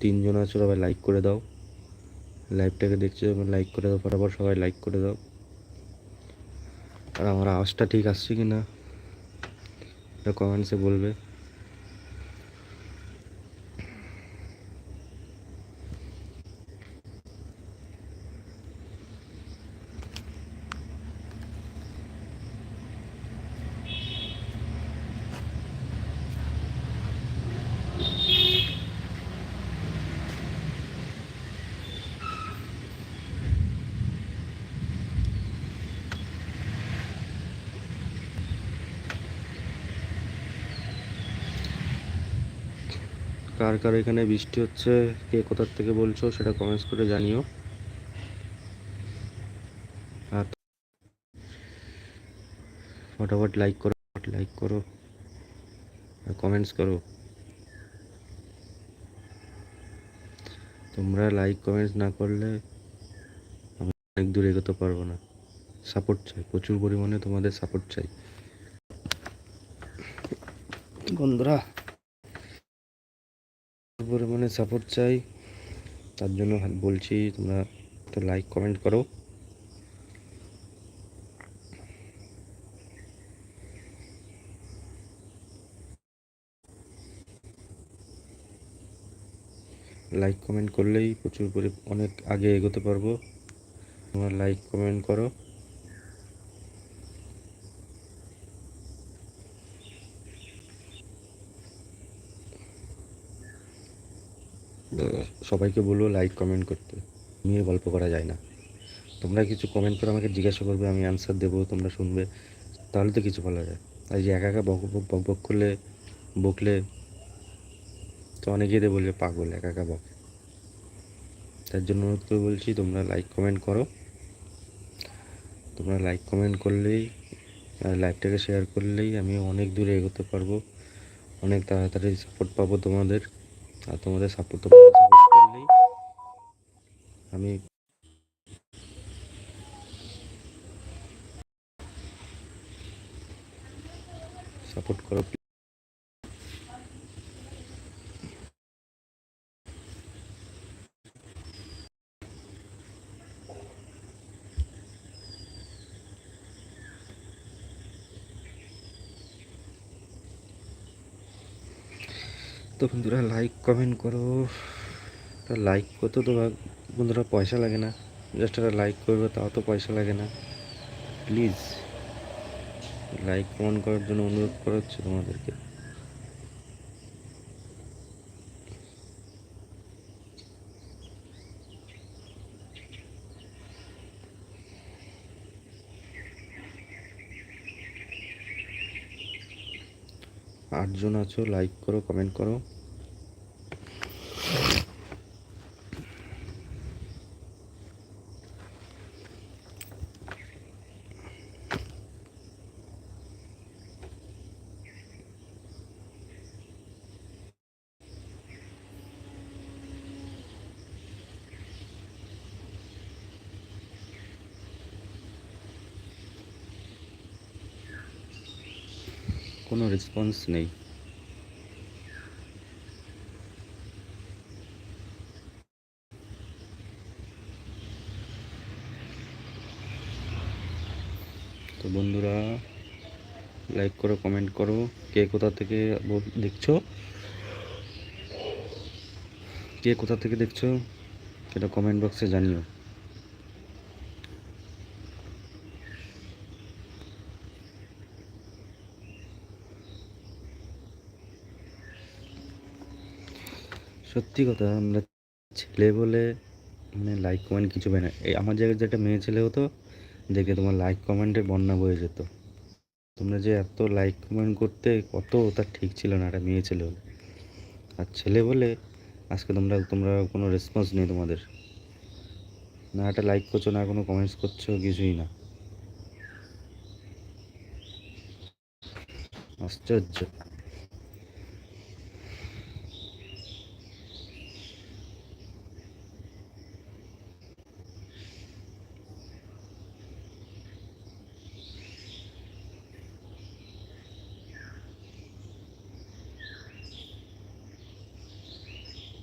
তিনজন আছো, সবাই লাইক করে দাও। লাইভটাকে দেখছ লাইক করে দাও, ফটাফট সবাই লাইক করে দাও। আর আমার আওয়াজটা ঠিক আসছে কি না কমেন্টসে বলবে। কার কার এখানে বৃষ্টি হচ্ছে, কে কোথার থেকে বলছো সেটা কমেন্টস করে জানিও। আর ফটাফট লাইক করো লাইক করো, আর কমেন্টস করো। তোমরা লাইক কমেন্টস না করলে আমি অনেক দূর এগোতে পারব না। সাপোর্ট চাই, প্রচুর পরিমাণে তোমাদের সাপোর্ট চাই। বন্ধুরা পরিমাণে সাপোর্ট চাই। তার জন্য বলছি, তোমরা তো লাইক কমেন্ট করো। লাইক কমেন্ট করলেই প্রচুর পরি, অনেক আগে এগোতে পারব। তোমরা লাইক কমেন্ট করো। সবাইকে বলব লাইক কমেন্ট করতে। নিয়ে গল্প করা যায় না। তোমরা কিছু কমেন্ট করে আমাকে জিজ্ঞাসা করবে, আমি অ্যান্সার দেবো, তোমরা শুনবে। তাহলে তো কিছু বলা যায়। আর যে একা একা বক বক বক করলে, বকলে, তো অনেকেই তো বলবে পাগল, একা একা বক। তার জন্য অনুরোধ করে বলছি, তোমরা লাইক কমেন্ট করো। তোমরা লাইক কমেন্ট করলেই, আর লাইভটাকে শেয়ার করলেই আমি অনেক দূরে এগোতে পারব। অনেক তাড়াতাড়ি সাপোর্ট পাবো তোমাদের। আর তোমাদের সাপোর্ট তো করলেই আমি সাপোর্ট করো তো বন্ধুরা লাইক কমেন্ট করো। লাইক করতে তো বন্ধুরা পয়সা লাগে না। জাস্ট একটা লাইক করবে, তাও তো পয়সা লাগে না। প্লিজ লাইক কমেন্ট করার জন্য অনুরোধ করা হচ্ছে তোমাদেরকে। আটজন আছো লাইক করো কমেন্ট করো। কোনো রেসপন্স নেই। তো বন্ধুরা লাইক করো কমেন্ট করো, কে কোথা থেকে দেখছ? কে কোথা থেকে দেখছ? সেটা কমেন্ট বক্সে জানিও। সত্যি কথা, আমরা ছেলে বলে মানে লাইক কমেন্ট কিছু পাই না। এই আমার জায়গায় যে একটা মেয়ে ছেলে হতো, দেখে তোমার লাইক কমেন্টে বন্যা বয়ে যেত। তোমরা যে এত লাইক কমেন্ট করতে কত তার ঠিক ছিল না একটা মেয়ে ছেলে হলে। আর ছেলে বলে আজকে তোমরা তোমরা কোনো রেসপন্স নেই তোমাদের। না একটা লাইক করছ, না কোনো কমেন্টস করছ, কিছুই না। আশ্চর্য।